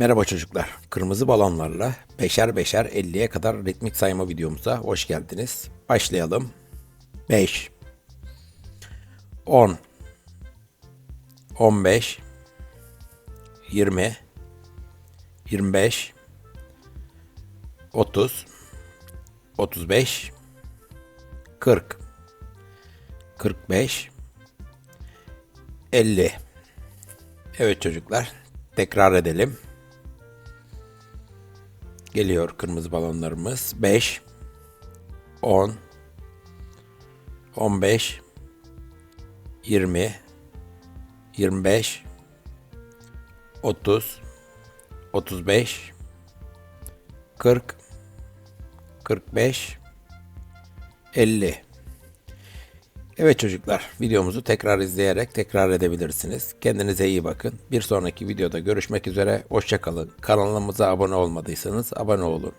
Merhaba çocuklar. Kırmızı balonlarla beşer beşer 50'ye kadar ritmik sayma videomuza hoş geldiniz. Başlayalım. 5 10 15 20 25 30 35 40 45 50 Evet çocuklar tekrar edelim. Geliyor kırmızı balonlarımız. 5 10 15 20 25 30 35 40 45 50 Evet çocuklar, videomuzu tekrar izleyerek tekrar edebilirsiniz. Kendinize iyi bakın. Bir sonraki videoda görüşmek üzere. Hoşçakalın. Kanalımıza abone olmadıysanız abone olun.